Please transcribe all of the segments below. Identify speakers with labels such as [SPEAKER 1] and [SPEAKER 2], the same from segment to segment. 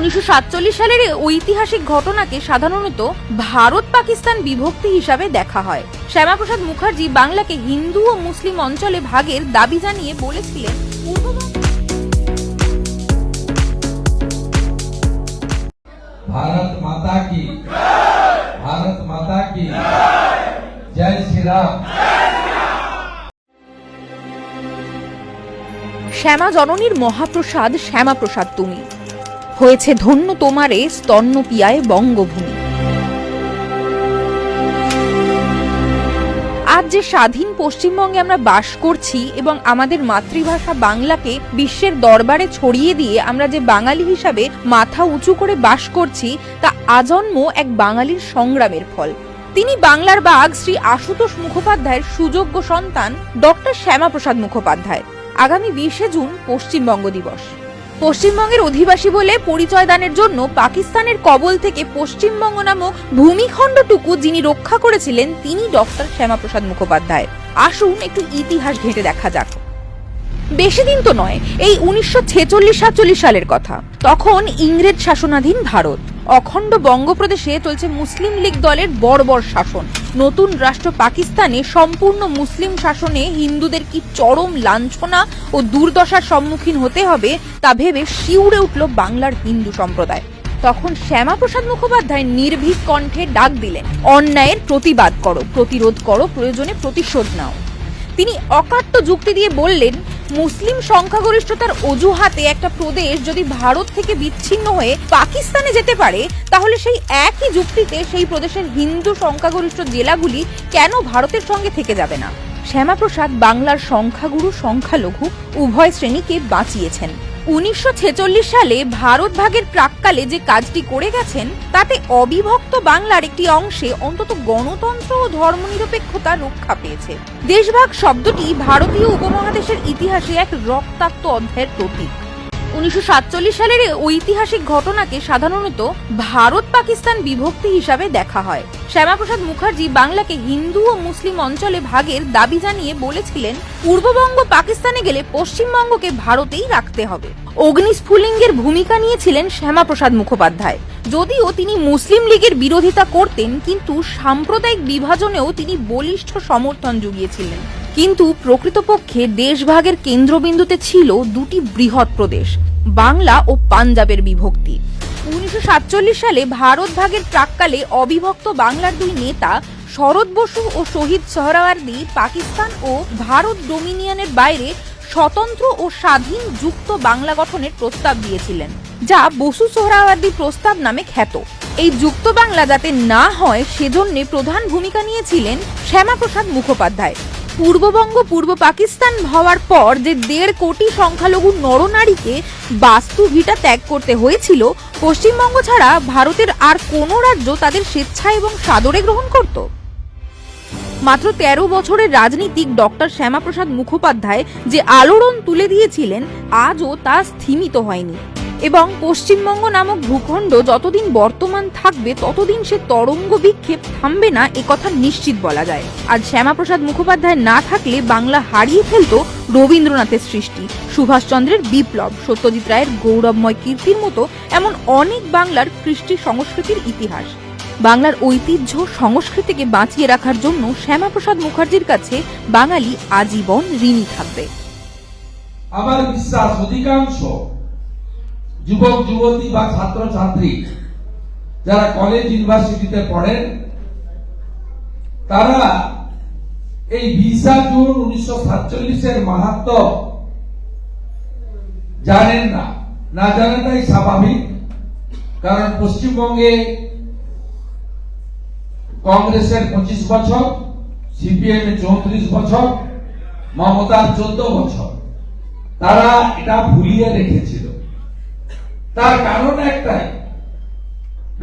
[SPEAKER 1] উনিশশো সালের এই ঐতিহাসিক ঘটনাকে সাধারণত ভারত পাকিস্তান বিভক্তি হিসাবে দেখা হয় শ্যামাপ্রসাদ মুখার্জি বাংলাকে হিন্দু ও মুসলিম অঞ্চলে ভাগের দাবি জানিয়ে বলেছিলেন পূর্ববঙ্গ
[SPEAKER 2] भारत माता की भारत माता की जय श्री राम
[SPEAKER 1] শ্যামা জননীর মহাপ্রসাদ শ্যামাপ্রসাদ তুমি হয়েছে ধন্য তোমারে স্তন্য পিয়ায় বঙ্গভূমি। আজ যে স্বাধীন পশ্চিমবঙ্গে আমরা বাস করছি এবং আমাদের মাতৃভাষা বাংলাকে বিশ্বের দরবারে ছড়িয়ে দিয়ে আমরা যে বাঙালি হিসাবে মাথা উঁচু করে বাস করছি, তা আজন্ম এক বাঙালির সংগ্রামের ফল। তিনি বাংলার বাঘ শ্রী আশুতোষ মুখোপাধ্যায়ের সুযোগ্য সন্তান ডক্টর শ্যামাপ্রসাদ মুখোপাধ্যায়। আগামী বিশে জুন পশ্চিমবঙ্গ দিবস। পশ্চিমবঙ্গের অধিবাসী বলে পরিচয় দানের জন্য পাকিস্তানের কবল থেকে পশ্চিমবঙ্গ নামক ভূমিখণ্ডটুকু যিনি রক্ষা করেছিলেন, তিনি ডক্টর শ্যামাপ্রসাদ মুখোপাধ্যায়। আসুন একটু ইতিহাস ঘেঁটে দেখা যাক। বেশি দিন তো নয়, এই উনিশশো ছেচল্লিশ সাতচল্লিশ সালের কথা। তখন ইংরেজ শাসনাধীন ভারত। অখণ্ড বঙ্গপ্রদেশে চলছে মুসলিম লীগ দলের বর্বর শাসন। নতুন রাষ্ট্র পাকিস্তানে সম্পূর্ণ মুসলিম শাসনে হিন্দুদের কি চরম লাঞ্ছনা ও দুর্দশার সম্মুখীন হতে হবে তা ভেবে শিউরে উঠল বাংলার হিন্দু সম্প্রদায়। তখন শ্যামাপ্রসাদ মুখোপাধ্যায় নির্ভীক কণ্ঠে ডাক দিলেন, অন্যায়ের প্রতিবাদ করো, প্রতিরোধ করো, প্রয়োজনে প্রতিশোধ নাও। তিনি অকাট্য যুক্তি দিয়ে বললেন মুসলিম সংখ্যাগরিষ্ঠতার অজুহাতে একটা প্রদেশ যদি ভারত থেকে বিচ্ছিন্ন হয়ে পাকিস্তানে যেতে পারে, তাহলে সেই একই যুক্তিতে সেই প্রদেশের হিন্দু সংখ্যাগরিষ্ঠ জেলাগুলি কেন ভারতের সঙ্গে থেকে যাবে না? শ্যামাপ্রসাদ বাংলার সংখ্যাগুরু সংখ্যালঘু উভয় শ্রেণীকে বাঁচিয়েছেন। উনিশশো ছেচল্লিশ সালে ভারত ভাগের প্রাককালে যে কাজটি করে গেছেন, তাতে অবিভক্ত বাংলার একটি অংশে অন্তত গণতন্ত্র ও ধর্মনিরপেক্ষতা রক্ষা পেয়েছে। দেশভাগ শব্দটি ভারতীয় উপমহাদেশের ইতিহাসে এক রক্তাক্ত অধ্যায়ের প্রতীক। উনিশশো সাতচল্লিশ সালের ঐতিহাসিক ঘটনাকে সাধারণত ভারত পাকিস্তান বিভক্তি হিসাবে দেখা হয়। শ্যামাপ্রসাদ মুখার্জি বাংলাকে হিন্দু ও মুসলিম অঞ্চলে ভাগের দাবি জানিয়ে বলেছিলেন, পূর্ববঙ্গ পাকিস্তানে গেলে পশ্চিমবঙ্গকে ভারতেই রাখতে হবে। অগ্নিস্ফুলিঙ্গের ভূমিকা নিয়েছিলেন শ্যামাপ্রসাদ মুখোপাধ্যায়। যদিও তিনি মুসলিম লীগের বিরোধিতা করতেন, কিন্তু সাম্প্রদায়িক বিভাজনেও তিনি বলিষ্ঠ সমর্থন জুগিয়েছিলেন। কিন্তু প্রকৃতপক্ষে দেশভাগের কেন্দ্রবিন্দুতে ছিল দুটি বৃহৎ প্রদেশ, বাংলা ও পাঞ্জাবের বিভক্তি। উনিশশো সাতচল্লিশ সালে ভারত ভাগের প্রাককালে অবিভক্ত বাংলার দুই নেতা, শরৎ বসু ও শহীদ সোহরাওয়ার্দী, পাকিস্তান ও ভারত ডোমিনিয়নের বাইরে স্বতন্ত্র ও স্বাধীন যুক্ত বাংলা গঠনের প্রস্তাব দিয়েছিলেন, যা বসু সোহরাওয়ার্দি প্রস্তাব নামে খ্যাত। এই যুক্ত বাংলা যাতে না হয়, সেজন্য প্রধান ভূমিকা নিয়েছিলেন শ্যামাপ্রসাদ মুখোপাধ্যায়। পূর্ববঙ্গ, পূর্ব পাকিস্তান হওয়ার পর যে দেড় কোটি সংখ্যালঘু নরনারীকে বাস্তু ভিটা ত্যাগ করতে হয়েছিল, পশ্চিমবঙ্গ ছাড়া ভারতের আর কোনো রাজ্য তাদের স্বেচ্ছা এবং সাদরে গ্রহণ করত। মাত্র তেরো বছরের রাজনীতিক ডক্টর শ্যামাপ্রসাদ মুখোপাধ্যায় যে আলোড়ন তুলে দিয়েছিলেন, আজও তা স্থিমিত হয়নি। এবং পশ্চিমবঙ্গ নামক ভূখণ্ড যতদিন বর্তমান থাকবে, ততদিন সে তরঙ্গ বিক্ষেপ থামবে না একথা নিশ্চিত বলা যায়। আজ শ্যামাপ্রসাদ মুখোপাধ্যায় না থাকলে বাংলা হারিয়ে ফেলত রবীন্দ্রনাথের সৃষ্টি। সুভাষচন্দ্রের বিপ্লব, সত্যজিৎ রায়ের গৌরবময় কীর্তির মতো এমন অনেক বাংলার কৃষ্টি সংস্কৃতির ইতিহাস। বাংলার ঐতিহ্য সংস্কৃতিকে বাঁচিয়ে রাখার জন্য শ্যামাপ্রসাদ মুখার্জির কাছে বাঙালি আজীবন ঋণী থাকবে।
[SPEAKER 2] আমার বিশ্বাস অধিকাংশ যুবক, যুবতী বা ছাত্র, ছাত্রী যারা কলেজ ইউনিভার্সিটিতে পড়েন, তারা এই বিশা জুন উনিশশো সাতচল্লিশের মাহাত্ম জানেন না। না জানাটাই স্বাভাবিক, কারণ পশ্চিমবঙ্গে কংগ্রেসের পঁচিশ বছর সিপিএম এর চৌত্রিশ বছর, মমতার চোদ্দ বছর। তারা এটা ভুলিয়ে রেখেছিল তার কারণ একটাই।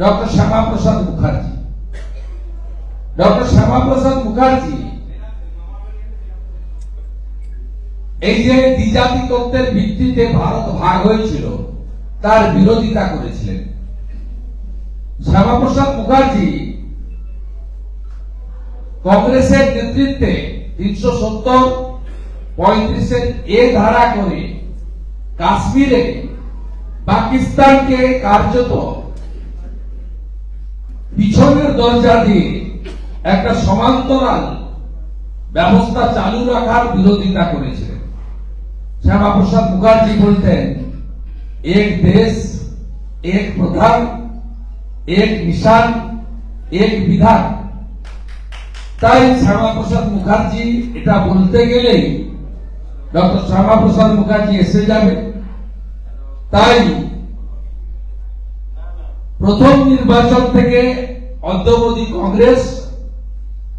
[SPEAKER 2] ডক্টর শ্যামাপ্রসাদ মুখার্জি। ডক্টর শ্যামাপ্রসাদ মুখার্জি এই যে দ্বিজাতি তত্ত্বের ভিত্তিতে ভারত ভাগ হয়েছিল, তার বিরোধিতা করেছিলেন। শ্যামাপ্রসাদ মুখার্জি কংগ্রেসের নেতৃত্বে তিনশো সত্তর পঁয়ত্রিশের এ ধারা করে কাশ্মীরে পাকিস্তানকে কার্যত পিছনের দরজা দিয়ে একটা সমান্তরাল ব্যবস্থা চালু রাখার বিরোধিতা করেছিলেন শ্যামাপ্রসাদ মুখার্জি বলতেন, এক দেশ, এক প্রধান, এক নিশান, এক বিধান। তাই শ্যামাপ্রসাদ মুখার্জি এটা বলতে গেলেই ডক্টর শ্যামাপ্রসাদ মুখার্জি এসে যাবে তাই প্রথম নির্বাচন থেকে অদ্যবধি কংগ্রেস,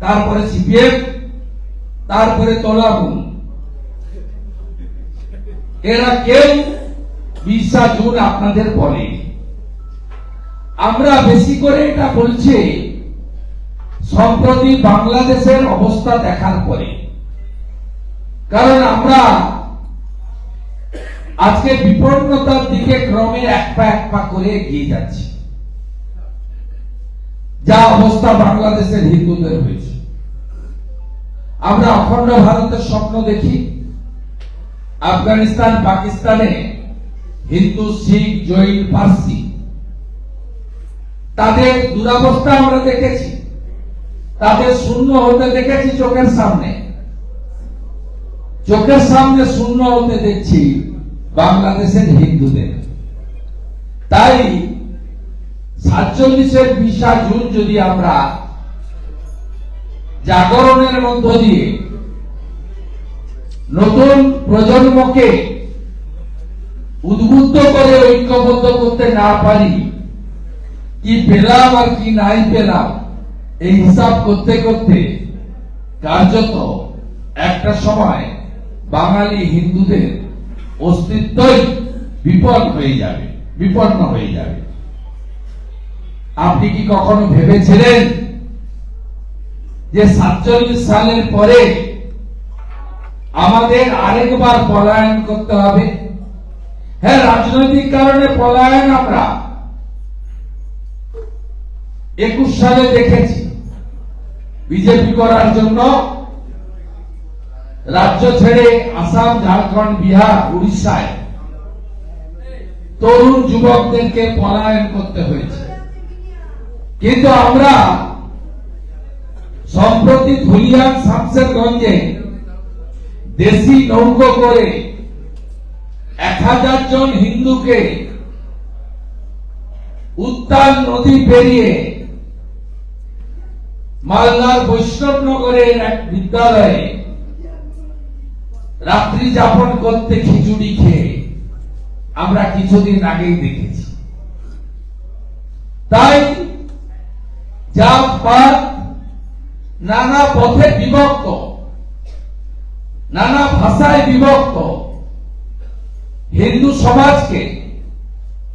[SPEAKER 2] তারপরে সিপিএম, তারপরে তলামূল এরা কেউ বিশা জুন আপনাদের বলে। আমরা বেশি করে এটা বলছি সম্প্রতি বাংলাদেশের অবস্থা দেখার পরে। কারণ আমরা আজকে বিপন্নতার দিকে ক্রমে এক পা এক পা করে এগিয়ে যাচ্ছে। যা অবস্থা বাংলাদেশের হিন্দুদের হয়েছে। আমরা অখণ্ড ভারতের স্বপ্ন দেখি। আফগানিস্তান, পাকিস্তানে হিন্দু, শিখ, জৈন পার্সি তাদের দুরাবস্থা আমরা দেখেছি। তাদের শূন্য হতে দেখেছি চোখের সামনে। চোখের সামনে শূন্য হতে দেখছি বাংলাদেশের হিন্দুদের। তাই সাতচল্লিশের বিশা জুন যদি আমরা জাগরণের মধ্য দিয়ে নতুন প্রজন্মকে উদ্বুদ্ধ করে ঐক্যবদ্ধ করতে না পারি, কি পেলাম আর কি নাই পেলাম, এই হিসাব করতে করতে কার্যত একটা সময় বাঙালি হিন্দুদের অস্তিত্বই বিপদ হয়ে যাবে, বিপন্ন হয়ে যাবে। আপনি কি কখনো ভেবেছিলেন যে সাতচল্লিশ সালের পরে আমাদের আরেকবার পলায়ন করতে হবে? হ্যাঁ রাজনৈতিক কারণে পলায়ন আমরা। একুশ সালে দেখেছি, বিজেপি করার জন্য রাজ্য ছেড়ে আসাম, ঝাড়খণ্ড, বিহার, উড়িষ্যায় তরুণ যুবকদেরকে পলায়ন করতে হয়েছে। কিন্তু আমরা সম্প্রতি ধুলিয়ান শামসেরগঞ্জে দেশি নৌকো করে এক হাজার জন হিন্দুকে উত্তাল নদী পেরিয়ে মালদার বৈষ্ণবনগরের এক বিদ্যালয়ে রাত্রি যাপন করতে খিচুড়ি খেয়ে আমরা কিছুদিন আগেই দেখেছি। তাই নানা পথে বিভক্ত, নানা ভাষায় বিভক্ত, হিন্দু সমাজকে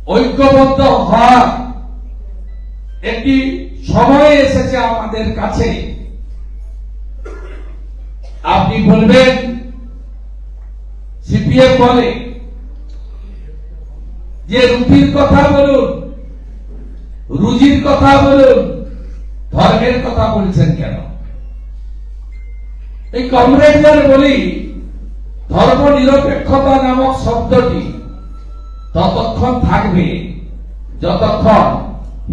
[SPEAKER 2] ঐক্যবদ্ধ হওয়ার একটি সময় এসেছে আমাদের কাছে। আপনি বলবেন সিপিএম বলে যে রুটির কথা বলুন, রুজির কথা বলুন, ধর্মের কথা বলছেন কেন? এই কমরেডদের বলি, ধর্ম নিরপেক্ষতা নামক শব্দটি ততক্ষণ থাকবে, যতক্ষণ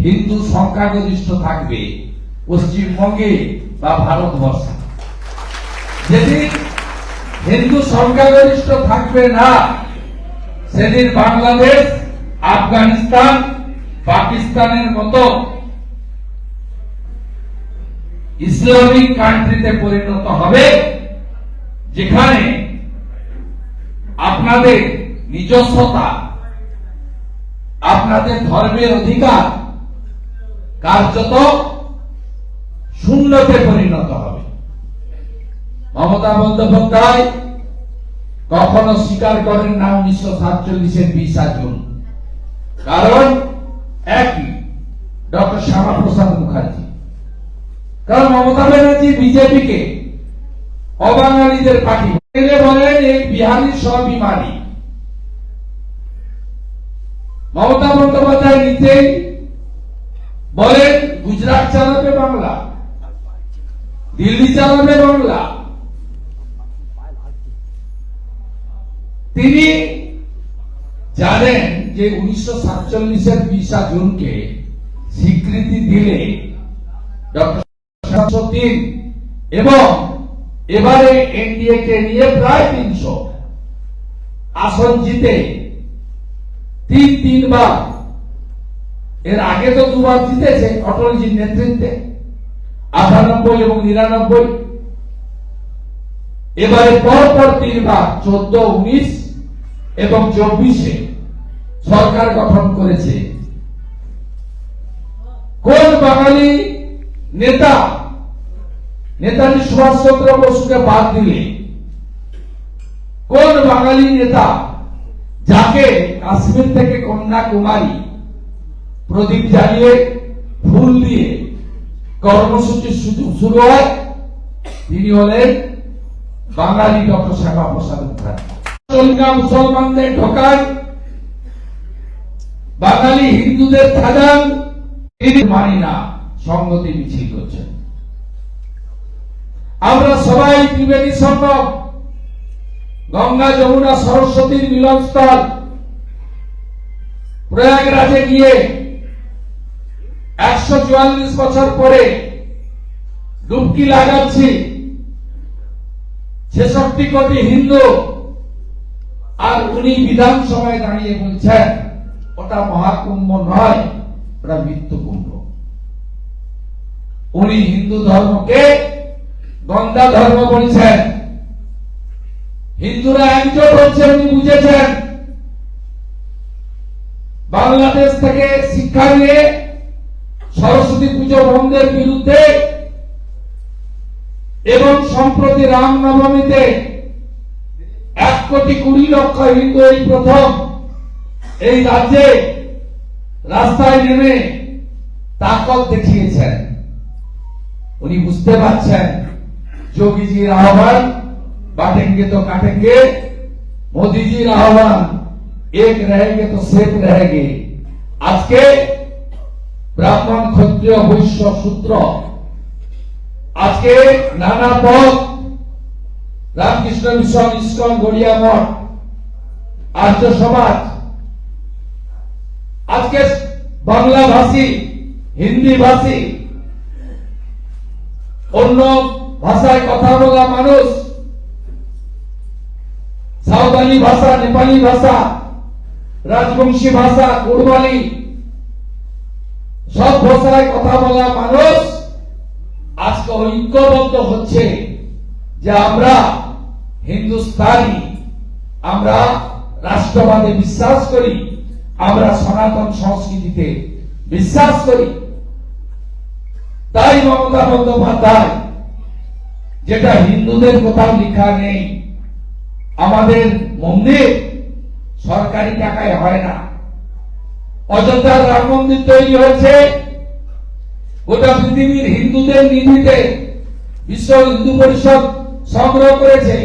[SPEAKER 2] হিন্দু সংখ্যাগরিষ্ঠ থাকবে পশ্চিমবঙ্গে বা ভারতবর্ষে। যেদিন হিন্দু সংখ্যাগরিষ্ঠ থাকবে না। সেদিন বাংলাদেশ, আফগানিস্তান, পাকিস্তানের মতো ইসলামিক কান্ট্রিতে পরিণত হবে, যেখানে আপনাদের নিজস্বতা, আপনাদের ধর্মের অধিকার কার্যত শূন্যতে পরিণত হবে। মমতা বন্দ্যোপাধ্যায় কখনো স্বীকার করেন না উনিশশো সাতচল্লিশের বিশা জুন। কারণ একই, ডক্টর শ্যামাপ্রসাদ মুখার্জি। কারণ মমতা ব্যানার্জি বিজেপিকে অবাঙালিদের পার্টি বলেন এই বিহারি স্ববিমানী। মমতা বন্দ্যোপাধ্যায় নিজেই বলেন, গুজরাট চালাবে বাংলা, দিল্লি চালাবে বাংলা। তিনি জানেন যে উনিশশো সাতচল্লিশের বিশা জুনকে স্বীকৃতি দিলে ডক্টর এবং এবারে এনডিএ কে নিয়ে প্রায় তিনশো আসন জিতে তিন তিনবার। এর আগে তো দুবার জিতেছে অটলজির নেতৃত্বে, আটানব্বই এবং নিরানব্বই। এবারে পর পর তিনবার, চোদ্দ, উনিশ এবং চব্বিশে সরকার গঠন করেছে। কোন বাঙালি নেতা, নেতাজি সুভাষচন্দ্র বসুকে বাদ দিলে, কোন বাঙালি নেতা যাকে কাশ্মীর থেকে কন্যাকুমারী প্রদীপ জ্বালিয়ে ফুল দিয়ে কর্মসূচি শুরু- শুরু হয়, তিনি হলেন বাঙালি ডক্টর শ্যামা প্রসাদ মুখার্জী। চলকা মুসলমানদের ঢোকান বাঙালি হিন্দুদের সাজান তিনি মানি না সংগতি মিছিল করছেন। আমরা সবাই ত্রিবেণী সঙ্গম গঙ্গা, যমুনা, সরস্বতীর মিলনস্থল। প্রয়াগরাজে গিয়ে একশো চুয়াল্লিশ বছর পরে ডুবকি লাগাচ্ছি। ছেষট্টি কোটি হিন্দু আর উনি বিধানসভায় দাঁড়িয়ে বলছেন, ওটা মহাকুম্ভ নয়, ওটা মৃত্যু কুম্ভ উনি হিন্দু ধর্মকে গঙ্গা ধর্ম বলছেন। হিন্দুরা একজোট হচ্ছে উনি বুঝেছেন। বাংলাদেশ থেকে শিক্ষা নিয়ে সরস্বতী পুজো বন্ধের বিরুদ্ধে এবং সম্প্রতি রামনবমীতে কোটি কুড়ি লক্ষ হিন্দু এই প্রথম এই রাজ্যে রাস্তায় নেমে তাকল দেখিয়েছেন। উনি বুঝতে পারছেন যোগীজির আহ্বান বাটেঙ্গে তো কাটেঙ্গে, মোদীজির আহ্বান এক রেগে তো সেফ রেগে আজকে ব্রাহ্মণ ক্ষত্রিয় বৈশ্য সূত্র আজকে নানা পথ রামকৃষ্ণ মিশন, ইস্কন, গড়িয়া মঠ, আর্য সমাজ। আজকে বাংলা ভাষী হিন্দি ভাষী অন্য ভাষায় কথা বলা মানুষ, সাঁওতালি ভাষা, নেপালি ভাষা, রাজবংশী ভাষা কুড়মালি সব ভাষায় কথা বলা মানুষ, আজকে ঐক্যবদ্ধ হচ্ছে যে আমরা হিন্দুস্তানি, আমরা রাষ্ট্রবাদে বিশ্বাস করি, আমরা সনাতন সংস্কৃতিতে বিশ্বাস করি। তাই মমতা বন্দ্যোপাধ্যায়, যেটা হিন্দুদের কোথাও লেখা নেই, আমাদের মন্দির সরকারি টাকায় হয় না। অযোধ্যার রাম মন্দির তৈরি হয়েছে, গোটা পৃথিবীর হিন্দুদের নিধিতে বিশ্ব হিন্দু পরিষদ সংগ্রহ করেছে।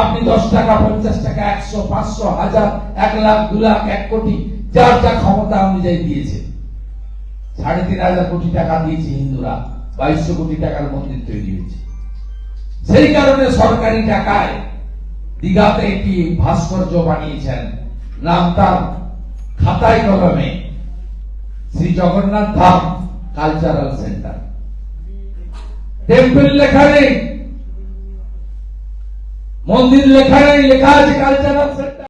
[SPEAKER 2] আপনি দশ টাকা, পঞ্চাশ টাকা, একশো, পাঁচশো, হাজার, এক লাখ, দু লাখ, এক কোটি, যার যা ক্ষমতা অনুযায়ী দিয়েছে। সাড়ে তিন হাজার কোটি টাকা দিয়েছে হিন্দুরা, বাইশশো কোটি টাকার মন্দির তৈরি হয়েছে। সেই কারণে সরকারি টাকায় দীঘাতে একটি ভাস্কর্য বানিয়েছেন। নাম তার খাতায় কলমে, Shri Jagannath Dham cultural centre. Temple লেখা নেই। মন্দির লেখা নেই লেখা আছে কালচারাল সেন্টার